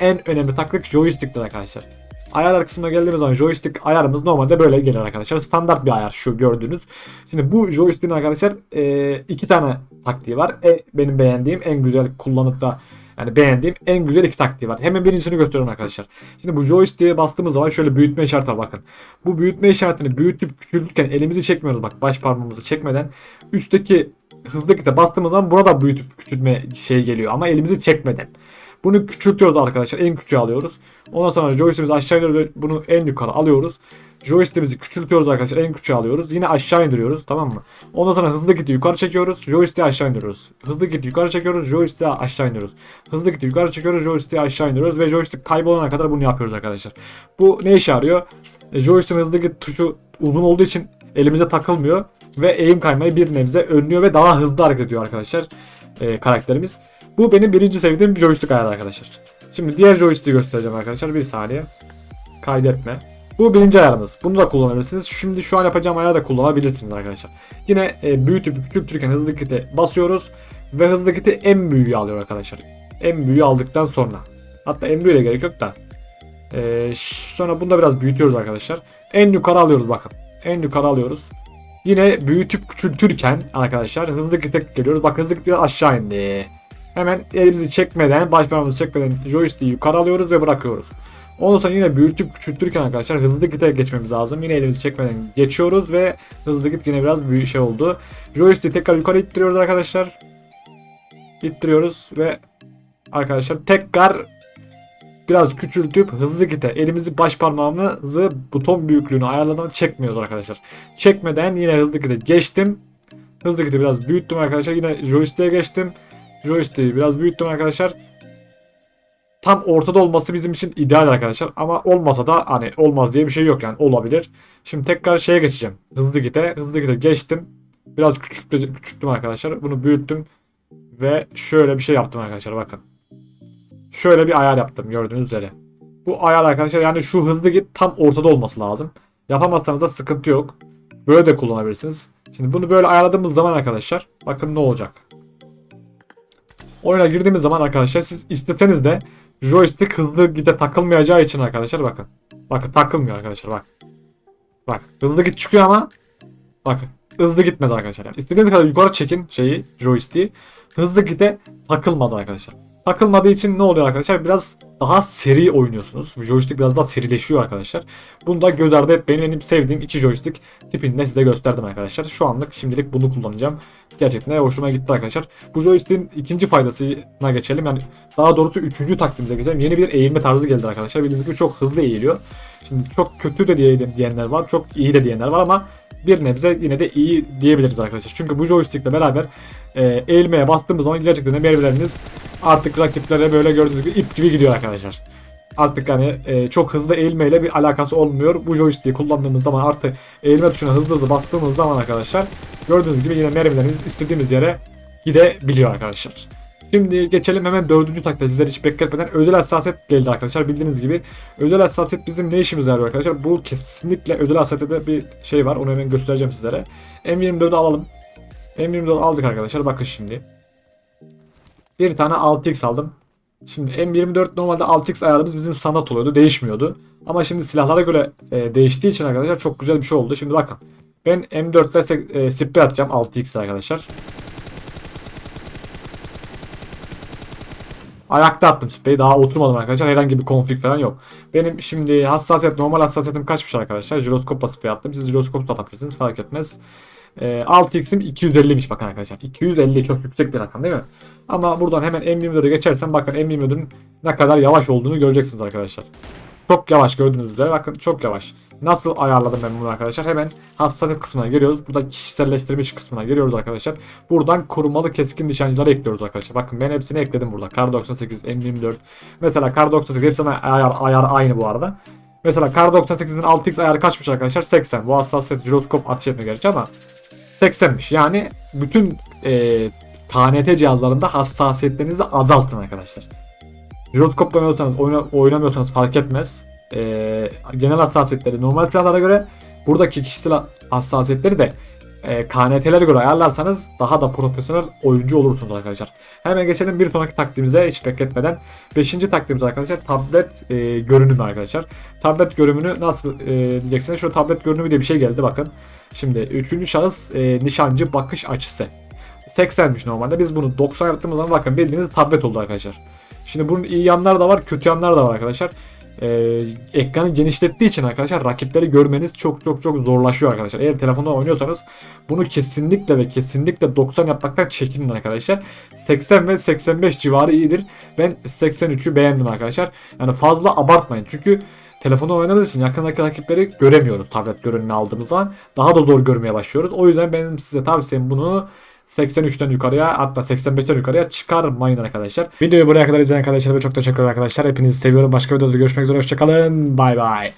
en önemli taktik joystick'tir arkadaşlar. Ayarlar kısmına geldiğimiz zaman joystick ayarımız normalde böyle gelir arkadaşlar. Standart bir ayar şu gördüğünüz. Şimdi bu joystick'in arkadaşlar e, iki tane taktiği var. E, benim beğendiğim en güzel kullanıp da yani beğendiğim en güzel iki taktiği var. Hemen birincisini gösteriyorum arkadaşlar. Şimdi bu joystick'e bastığımız zaman şöyle büyütme işareti bakın. Bu büyütme işaretini büyütüp küçültürken elimizi çekmiyoruz bak baş parmağımızı çekmeden. Üstteki hızlı kite bastığımız zaman burada büyütüp küçültme şey geliyor ama elimizi çekmeden. Bunu küçültüyoruz arkadaşlar. En küçüğe alıyoruz. Ondan sonra joystick'imizi aşağı indiriyoruz. Bunu en yukarı alıyoruz. Joystick'imizi küçültüyoruz arkadaşlar. En küçüğe alıyoruz. Yine aşağı indiriyoruz. Tamam mı? Ondan sonra hızlı giti yukarı çekiyoruz. Joystick'i aşağı indiriyoruz. Hızlı giti yukarı çekiyoruz. Joystick'i aşağı indiriyoruz. Hızlı giti yukarı çekiyoruz. Joystick'i aşağı indiriyoruz. Ve joystick kaybolana kadar bunu yapıyoruz arkadaşlar. Bu ne işe yarıyor? E, joystick'in hızlı git tuşu uzun olduğu için elimize takılmıyor. Ve eğim kaymayı bir nebze önlüyor ve daha hızlı hareket ediyor arkadaşlar. e, karakterimiz. Bu benim birinci sevdiğim bir joystick ayarı arkadaşlar. Şimdi diğer joystick'i göstereceğim arkadaşlar. Bir saniye. Kaydetme. Bu birinci ayarımız. Bunu da kullanabilirsiniz. Şimdi şu an yapacağım ayarı da kullanabilirsiniz arkadaşlar. Yine e, büyütüp küçültürken hızlı kite basıyoruz. Ve hızlı kiti en büyüğü alıyor arkadaşlar. En büyüğü aldıktan sonra. Hatta en büyüğe gerek yok da. E, sonra bunu da biraz büyütüyoruz arkadaşlar. En yukarı alıyoruz bakın. En yukarı alıyoruz. Yine büyütüp küçültürken arkadaşlar hızlı kite geliyoruz. Bak hızlı kite aşağı indi. Hemen elimizi çekmeden, baş parmağımızı çekmeden joystick'i yukarı alıyoruz ve bırakıyoruz. Ondan sonra yine büyütüp küçültürken arkadaşlar hızlı gite geçmemiz lazım. Yine elimizi çekmeden geçiyoruz ve hızlı git yine biraz büyük şey oldu. Joystick'i tekrar yukarı ittiriyoruz arkadaşlar. İttiriyoruz ve arkadaşlar tekrar biraz küçültüp hızlı gite elimizi baş parmağımızı buton büyüklüğünü ayarladan çekmiyoruz arkadaşlar. Çekmeden yine hızlı gite geçtim. Hızlı gite biraz büyüttüm arkadaşlar. Yine joystick'e geçtim. Joystick'i biraz büyüttüm arkadaşlar. Tam ortada olması bizim için ideal arkadaşlar. Ama olmasa da hani olmaz diye bir şey yok yani olabilir. Şimdi tekrar şeye geçeceğim. Hızlı gite. Hızlı gite geçtim. Biraz küçülttüm, küçülttüm arkadaşlar. Bunu büyüttüm. Ve şöyle bir şey yaptım arkadaşlar bakın. Şöyle bir ayar yaptım gördüğünüz üzere. Bu ayar arkadaşlar yani şu hızlı git tam ortada olması lazım. Yapamazsanız da sıkıntı yok. Böyle de kullanabilirsiniz. Şimdi bunu böyle ayarladığımız zaman arkadaşlar bakın ne olacak. Oyuna girdiğimiz zaman arkadaşlar siz isteseniz de joystick hızlı gide takılmayacağı için arkadaşlar bakın. Bakın takılmıyor arkadaşlar bak. Bak hızlı git çıkıyor ama bakın hızlı gitmez arkadaşlar. Yani istediğiniz kadar yukarı çekin şeyi joystick'i hızlı gide takılmaz arkadaşlar. Takılmadığı için ne oluyor arkadaşlar? Biraz daha seri oynuyorsunuz. Joystick biraz daha serileşiyor arkadaşlar. Bunu da göz ardı. Benim sevdiğim iki joystick tipini de size gösterdim arkadaşlar. Şu anlık şimdilik bunu kullanacağım. Gerçekten hoşuma gitti arkadaşlar. Bu joystick'in ikinci faydasına geçelim. Yani daha doğrusu üçüncü taktiğimize geçelim. Yeni bir eğilme tarzı geldi arkadaşlar. Bildiğiniz gibi çok hızlı eğiliyor. Şimdi çok kötü de diye diyenler var. Çok iyi de diyenler var ama bir nebze yine de iyi diyebiliriz arkadaşlar. Çünkü bu joystickle beraber e, eğilmeye bastığımız zaman gerçekten de meyveleriniz artık rakiplere böyle gördüğünüz gibi ip gibi gidiyor arkadaşlar. Artık hani e, çok hızlı eğilmeyle bir alakası olmuyor. Bu joystick'i kullandığımız zaman artık eğilme tuşuna hızlı hızlı bastığımız zaman arkadaşlar gördüğünüz gibi yine mermilerimiz istediğimiz yere gidebiliyor arkadaşlar. Şimdi geçelim hemen dördüncü takta sizleri hiç bekletmeden özel hassasiyet geldi arkadaşlar bildiğiniz gibi. Özel hassasiyet bizim ne işimize yarıyor arkadaşlar? Bu kesinlikle özel hassasiyette bir şey var onu hemen göstereceğim sizlere. M24'ü alalım. M24'ü aldık arkadaşlar bakın şimdi. Bir tane 6x aldım. Şimdi M24 normalde 6x ayarımız bizim standart oluyordu. Değişmiyordu. Ama şimdi silahlara göre e, değiştiği için arkadaşlar çok güzel bir şey oldu. Şimdi bakın. Ben M4 ile sek- e, sprey atacağım 6x arkadaşlar. Ayakta attım spreyi. Daha oturmadım arkadaşlar. Herhangi bir konflik falan yok. Benim şimdi hassasiyet normal hassasiyetim kaçmış arkadaşlar. Jiroskopla sprey attım. Siz jiroskop da atabilirsiniz fark etmez. E, 6x'im 250'miş bakın arkadaşlar. 250 çok yüksek bir rakam değil mi? Ama buradan hemen M24'e geçersem bakın M24'ün ne kadar yavaş olduğunu göreceksiniz arkadaşlar. Çok yavaş gördüğünüz üzere bakın çok yavaş. Nasıl ayarladım ben bunu arkadaşlar? Hemen hassasiyet kısmına giriyoruz. Burada kişiselleştirmiş kısmına giriyoruz arkadaşlar. Buradan korumalı keskin nişancıları ekliyoruz arkadaşlar. Bakın ben hepsini ekledim burada. Kar 98, M24. Mesela Kar 98 hepsine ayar, ayar aynı bu arada. Mesela Kar 98'in 6x ayarı kaçmış arkadaşlar? 80. Bu hassasiyet jiroskop atış etme gerçi ama 80'miş. Yani bütün e, KNT cihazlarında hassasiyetlerinizi azaltın arkadaşlar. Jiroskop oynamıyorsanız, oyna, oynamıyorsanız fark etmez. Ee, genel hassasiyetleri normal silahlara göre buradaki kişisel hassasiyetleri de e, KNT'lere göre ayarlarsanız daha da profesyonel oyuncu olursunuz arkadaşlar. Hemen geçelim bir sonraki taktiğimize hiç bekletmeden. Beşinci taktiğimiz arkadaşlar tablet e, görünümü arkadaşlar. Tablet görünümünü nasıl e, diyeceksiniz? Şu tablet görünümü diye bir şey geldi bakın. Şimdi üçüncü şahıs e, nişancı bakış açısı. 80'miş normalde. Biz bunu 90 yaptığımız zaman bakın bildiğiniz tablet oldu arkadaşlar. Şimdi bunun iyi yanları da var, kötü yanları da var arkadaşlar. Ee, ekranı genişlettiği için arkadaşlar rakipleri görmeniz çok çok çok zorlaşıyor arkadaşlar. Eğer telefonda oynuyorsanız bunu kesinlikle ve kesinlikle 90 yapmaktan çekinin arkadaşlar. 80 ve 85 civarı iyidir. Ben 83'ü beğendim arkadaşlar. Yani fazla abartmayın. Çünkü telefonda oynadığımız için yakındaki rakipleri göremiyoruz tablet görünümü aldığımız zaman. Daha da zor görmeye başlıyoruz. O yüzden benim size tavsiyem bunu 83'ten yukarıya hatta 85'ten yukarıya çıkarmayın arkadaşlar. Videoyu buraya kadar izleyen arkadaşlarıma çok teşekkür ederim arkadaşlar. Hepinizi seviyorum. Başka videoda görüşmek üzere. Hoşçakalın. Bay bay.